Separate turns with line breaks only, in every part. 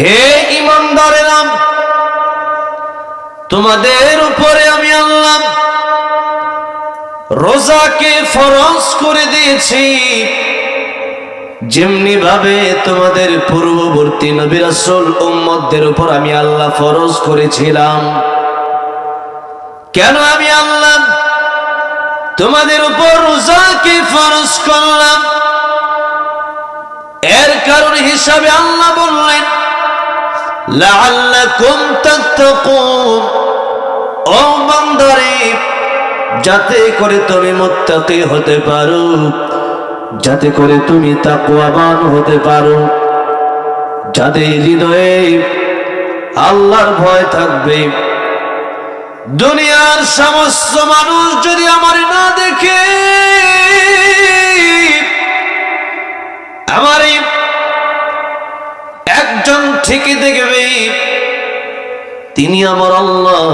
হে ইমানদারেরা, তোমাদের উপরে আমি আল্লাহ রোজাকে ফরজ করে দিয়েছি। যেমনি ভাবে তোমাদের পূর্ববর্তী নবী রাসূল উম্মতদের উপর আমি আল্লাহ ফরজ করেছিলাম। কেন আমি আল্লাহ তোমাদের উপর রোজাকে ফরজ করলাম? এর কারণ হিসাবে আল্লাহ বললেন লাআল্লাকুম তাত্তাকুন। ও বান্দারে, যাতে করে তুমি মুত্তাকি হতে পারো, যাতে করে তুমি তাকওয়াবান হতে পারো যাদের হৃদয়ে আল্লাহর ভয় থাকবে। দুনিয়ার সমস্ত মানুষ যদি আমার না দেখে, আমার এই ঠিকই দেখবে। তিনি আমার আল্লাহ।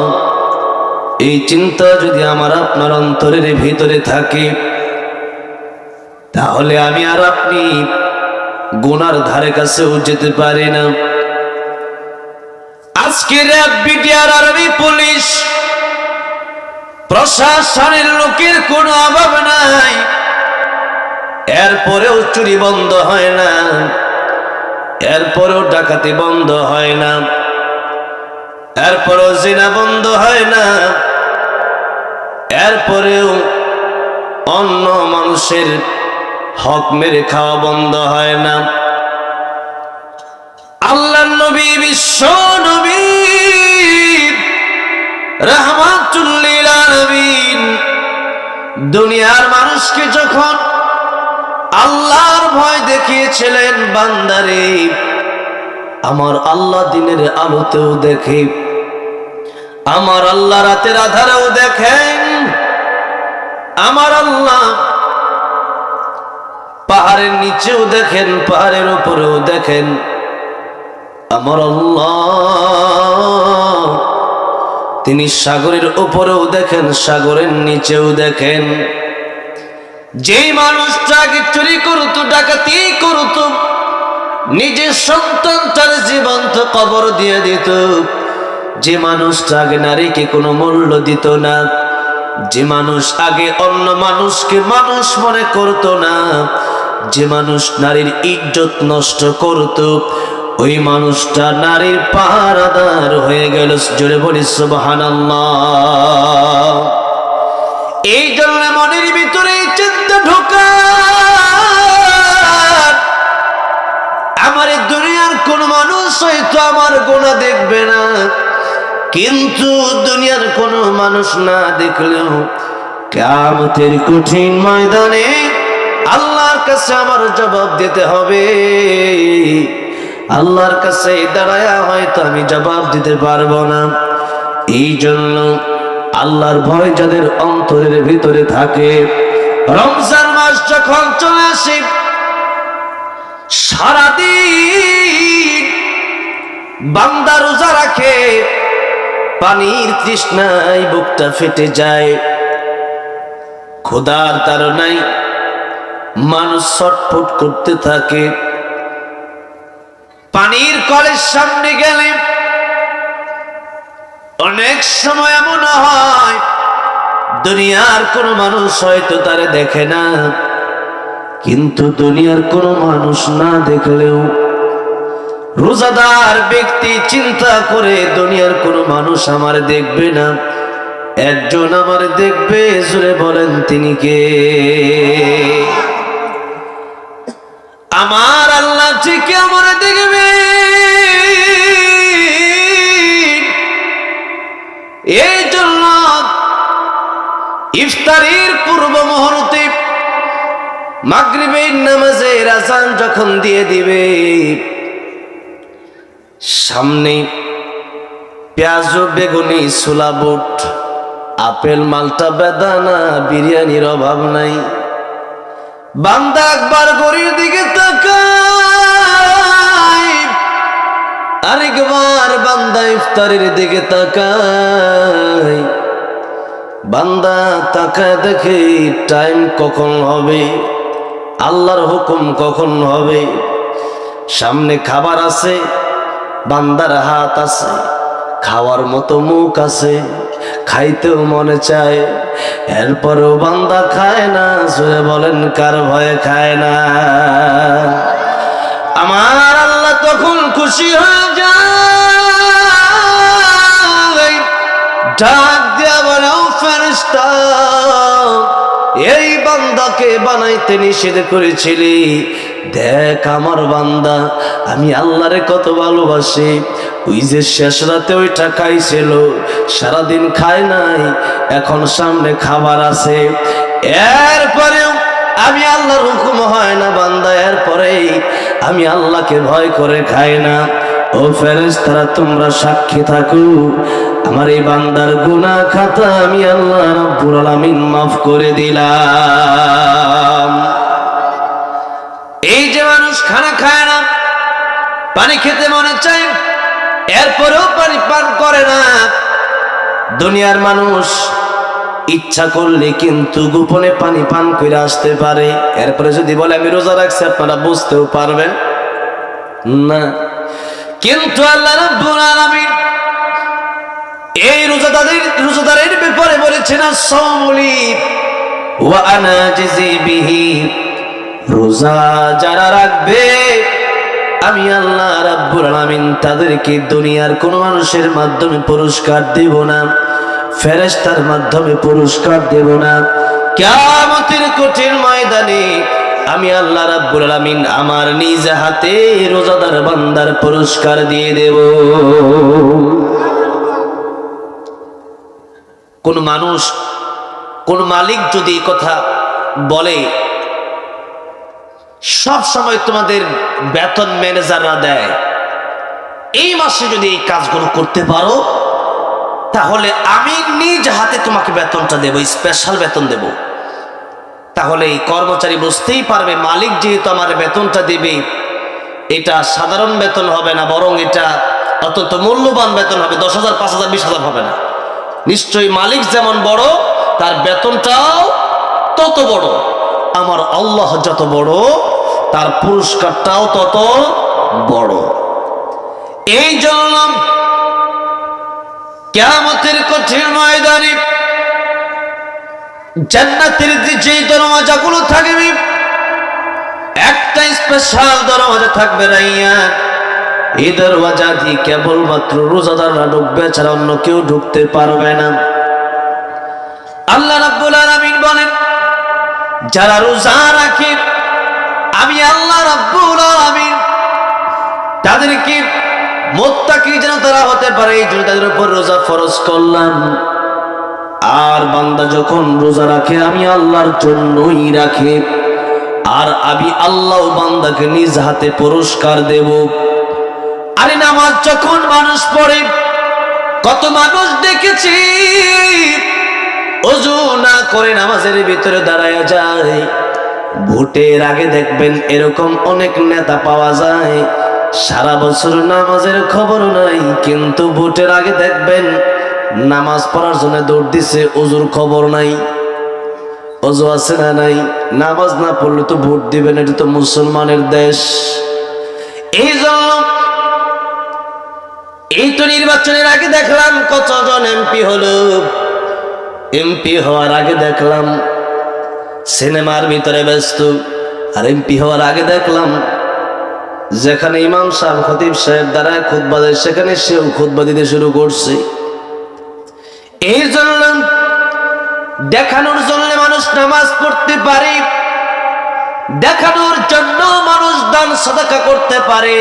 এই চিন্তা যদি আমার আপনার অন্তরের ভিতরে থাকে, তাহলে আমি আর আপনি গোনার ধারে কাছেও যেতে পারি না। আজকে র্যাব বিটিআর আর্মি পুলিশ প্রশাসনের লোকের কোনো অভাব নাই। এরপরেও চুরি বন্ধ হয় না। এরপরেও ডাকাতি বন্ধ হয় না। এরপরেও জিনা বন্ধ হয় না। এরপরেও অন্য মানুষের হক মেরে খাওয়া বন্ধ হয় না। আল্লাহ নবী, বিশ্ব নবী, রহমাতুল্লিল দুনিয়ার মানুষকে যখন আল্লাহর ভয় দেখিয়েছিলেন বান্দারে। আমার আল্লাহ দিনের আলোতেও দেখে। আমার আল্লাহ রাতের আধারেও দেখেন। আমার আল্লাহ পাহাড়ের নিচেও দেখেন, পাহাড়ের উপরেও দেখেন। আমার আল্লাহ তিনি সাগরের উপরেও দেখেন, সাগরের নিচেও দেখেন। যেই মানুষটাকে চুরি করতো, ডাকাতি করতো, নিজের সন্তানটার জীবন্ত কবর দিয়ে দিত। যে মানুষটা আগে নারীকে কোনো মূল্য দিত না, যে মানুষ আগে অন্য মানুষকে মানুষ মনে করত না, যে মানুষ নারীর ইজ্জত নষ্ট করত, ওই মানুষটা নারীর পাহারাদার হয়ে গেল। জোরে বলি, সুবহানাল্লাহ। এই জন্য মনের ভিতরে হয়তো আমার গোনা দেখবে না। কিন্তু দুনিয়ার কোন মানুষ না দেখলেও কেমতের কঠিন ময়দানে আল্লাহর কাছে আমার জবাব দিতে হবে। আল্লাহর কাছে দাঁড়ায়া হয়তো আমি জবাব দিতে পারব না। এই জন্য আল্লাহর ভয় যাদের অন্তরের ভিতরে থাকে, রমজান মাস যখন চলে আসে, সারাদিন বান্দা রোজা রাখে, পানির তৃষ্ণায় বুকটা ফেটে যায়। খোদার তারনাই মানুষ ছটফট করতে থাকে। পানির কলের সামনে গেলে অনেক সময় এমন হয়, দুনিয়ার কোনো মানুষ হয়তো তারে দেখে না। কিন্তু দুনিয়ার কোনো মানুষ না দেখলেও রোজাদার ব্যক্তি চিন্তা করে, দুনিয়ার কোনো মানুষ আমার দেখবে না। একজন আমার দেখবে জুড়ে বলেন তিনি কে? আমার আল্লাহ ঠিক আমার দেখবে। এই জন্য ইফতারির পূর্ব মুহূর্তে মাগরিবের নামাজে রাজান যখন দিয়ে দিবে সামনে পেঁয়াজ বেগুনি, ছোলা, বুট, আপেল, মালটা, বেদানা, বিরিয়ানির অভাব নাই। বান্দা একবার গরির দিকে তাকায়, আরেকবার বান্দা ইফতারের দিকে তাকায়। বান্দা তাকায় দেখে টাইম কখন হবে, আল্লাহর হুকুম কখন হবে। সামনে খাবার আছে বান্দার হাত আছে, খাওয়ার মতো মুখ আছে, খাইতেও মনে চায়। এরপরও বান্দা খায় না শুনে বলেন কার ভয়ে খায় না। আমার আল্লাহ তখন খুশি হয়ে যায়। ডাক দিয়া বলেও ফেরেশতা, এই বান্দাকে বানাইতে নিষেধ করেছিলি দেখ আমার বান্দা, আমি আল্লাহরে কত ভালোবাসি। ওই যে শেষ রাতে ওইটা খাইছিল, সারাদিন খায় নাই, এখন সামনে খাবার আছে। এরপরেও আমি আল্লাহর হুকুম হয় না বান্দা, এরপরেই আমি আল্লাহকে ভয় করে খাই না। ও ফেরেশতারা, তোমরা সাক্ষী থাকো। আমার এই বান্দার গুনাহ খাতা আমি আল্লাহ রাব্বুল আলামিন মাফ করে দিলাম। পানি খেতে মনে চায়, এরপরেও পানি পান করে না। দুনিয়ার মানুষ ইচ্ছা করলে কিন্তু গোপনে পানি পান করে আসতে পারে। এরপরে যদি বলে, আমি রোজা রাখছি আপনারা বুঝতেও পারবেন। না। কিন্তু আল্লাহ রাব্বুল আলামিন এই রোজাদারের রোজাদারের ব্যাপারে বলেছেন সৌমলি ওয়া আনা রোজা যারা রাখবে আমি আল্লাহ রাব্বুল আলামিন তাদেরকে দুনিয়ার কোন মানুষের মাধ্যমে পুরস্কার দেব না, ফেরেশতার মাধ্যমে পুরস্কার দেব না। কিয়ামতের কঠিন ময়দানে আমি আল্লাহ রাব্বুল আলামিন আমার নিজ হাতে রোজাদার বান্দার পুরস্কার দিয়ে দেব। কোন মানুষ, কোন মালিক যদি কথা বলে সব সময় তোমাদের বেতন ম্যানেজাররা দেয়। এই মাসে যদি এই কাজগুলো করতে পারো, তাহলে আমি নিজ হাতে তোমাকে বেতনটা দেব স্পেশাল বেতন দেব। তাহলে এই কর্মচারী বুঝতেই পারবে, মালিক যেহেতু আমার বেতনটা দেবে, এটা সাধারণ বেতন হবে না, বরং এটা অত্যন্ত মূল্যবান বেতন হবে, দশ হাজার, পাঁচ হাজার, বিশ হাজার হবে না। নিশ্চয়ই মালিক যেমন বড়, তার বেতনটাও তত বড়। আমার আল্লাহ যত বড়, তার পুরস্কারটাও তত বড়। এই জন্য কেমতের কঠিন ময়দানে জান্নাতের যে দরওয়াজাগুলো থাকবে। একটা স্পেশাল দরওয়াজা থাকবে রাইয়া এই দরওয়াজা দিয়ে কেবলমাত্র রোজাদাররা ঢুকবে ছাড়া অন্য কেউ ঢুকতে পারবে না। যারা রোজা রাখে, আমি আল্লাহ রাব্বুল আলামিন তাদেরকে মোত্তাকি যেন তারা হতে পারে, এই জন্য তাদের উপর রোজা ফরজ করলাম। আর বান্দা যখন রোজা রাখে, আমি আল্লাহর জন্যই রাখে। আর আমি আল্লাহ বান্দাকে নিজ হাতে পুরস্কার দেব। আরে নামাজ যখন মানুষ পড়ে, কত মানুষ দেখেছি অজু না করে নামাজের ভিতরে দাঁড়ায় যায়। ভোটের আগে দেখবেন এরকম অনেক নেতা পাওয়া যায়। সারা বছর নামাজের খবর নাই, কিন্তু ভোটের আগে দেখবেন নামাজ পড়ার জন্য দৌড় দিছে, অজুর খবর নাই। অজু আছে না নাই? নামাজ না পড়লে তো ভোট দিবেন, এটা তো মুসলমানের দেশ। এই জন্য এই তো নির্বাচনের আগে দেখলাম কতজন এমপি হলো। এমপি হওয়ার আগে দেখলাম, সিনেমার ভিতরে ব্যস্ত। আর এমপি হওয়ার আগে দেখলাম, যেখানে ইমাম সাহেব, খতিব সাহেব দ্বারা খুতবা দেয়, সেখানে সেও খুতবা দিতে শুরু করছে। এই জন্য দেখানোর জন্য মানুষ নামাজ পড়তে পারে, দেখানোর জন্য মানুষ দান সদাকা করতে পারে,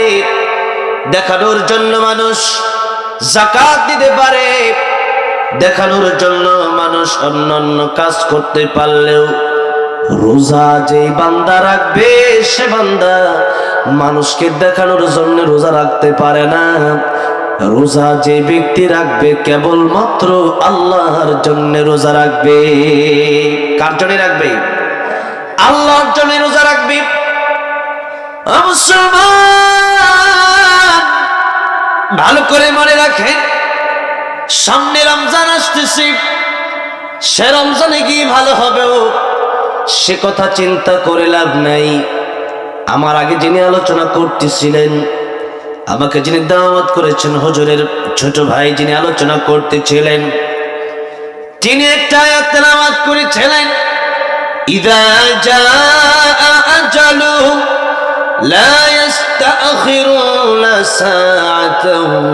দেখানোর জন্য মানুষ জাকাত দিতে পারে। দেখানোর জন্য মানুষ অন্য অন্য কাজ করতে পারলেও রোজা যে বান্দা রাখবে, সে বান্দা মানুষকে দেখানোর জন্য রোজা রাখতে পারে না। রোজা যে ব্যক্তি রাখবে, কেবলমাত্র আল্লাহর জন্য রোজা রাখবে। কার জন্য রাখবে? আল্লাহর জন্য রোজা রাখবে। মুসলমান ভালো করে মনে রাখেন সামনে রমজান আসতেছি। সে রমজানে কি ভালো হবে ও সে কথা চিন্তা করে লাভ নাই। আমার আগে যিনি আলোচনা করতেছিলেন, আমাকে যিনি দাওয়াত করেছেন, হুজুরের ছোট ভাই যিনি আলোচনা করতেছিলেন, তিনি একটা আয়াত করেছিলেন, ইদা আজালুহুম لا يستأخرون ساعة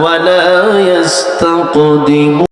ولا يستقدمون.